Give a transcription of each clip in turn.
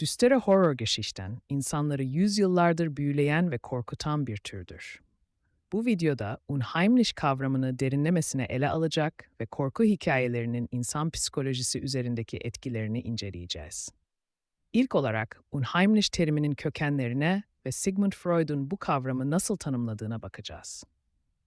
Düstere horror geçişten insanları yüzyıllardır büyüleyen ve korkutan bir türdür. Bu videoda Unheimlich kavramını derinlemesine ele alacak ve korku hikayelerinin insan psikolojisi üzerindeki etkilerini inceleyeceğiz. İlk olarak Unheimlich teriminin kökenlerine ve Sigmund Freud'un bu kavramı nasıl tanımladığına bakacağız.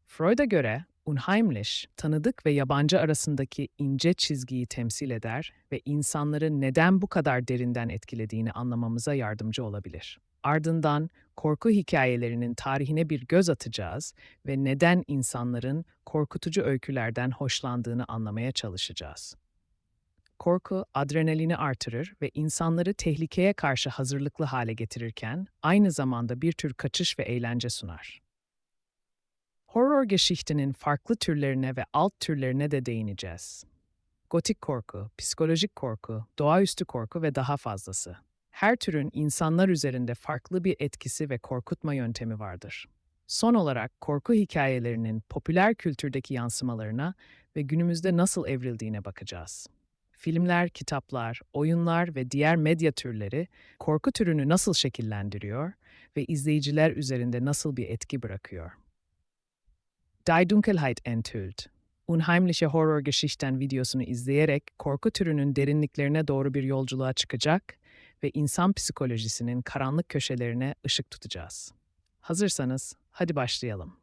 Freud'a göre Unheimlich, tanıdık ve yabancı arasındaki ince çizgiyi temsil eder ve insanları neden bu kadar derinden etkilediğini anlamamıza yardımcı olabilir. Ardından korku hikayelerinin tarihine bir göz atacağız ve neden insanların korkutucu öykülerden hoşlandığını anlamaya çalışacağız. Korku adrenalini artırır ve insanları tehlikeye karşı hazırlıklı hale getirirken aynı zamanda bir tür kaçış ve eğlence sunar. Horror geçiştinin farklı türlerine ve alt türlerine de değineceğiz. Gotik korku, psikolojik korku, doğaüstü korku ve daha fazlası. Her türün insanlar üzerinde farklı bir etkisi ve korkutma yöntemi vardır. Son olarak korku hikayelerinin popüler kültürdeki yansımalarına ve günümüzde nasıl evrildiğine bakacağız. Filmler, kitaplar, oyunlar ve diğer medya türleri korku türünü nasıl şekillendiriyor ve izleyiciler üzerinde nasıl bir etki bırakıyor? Die Dunkelheit enthüllt. Unheimliche Horror Geschichten videosunu izleyerek korku türünün derinliklerine doğru bir yolculuğa çıkacak ve insan psikolojisinin karanlık köşelerine ışık tutacağız. Hazırsanız hadi başlayalım.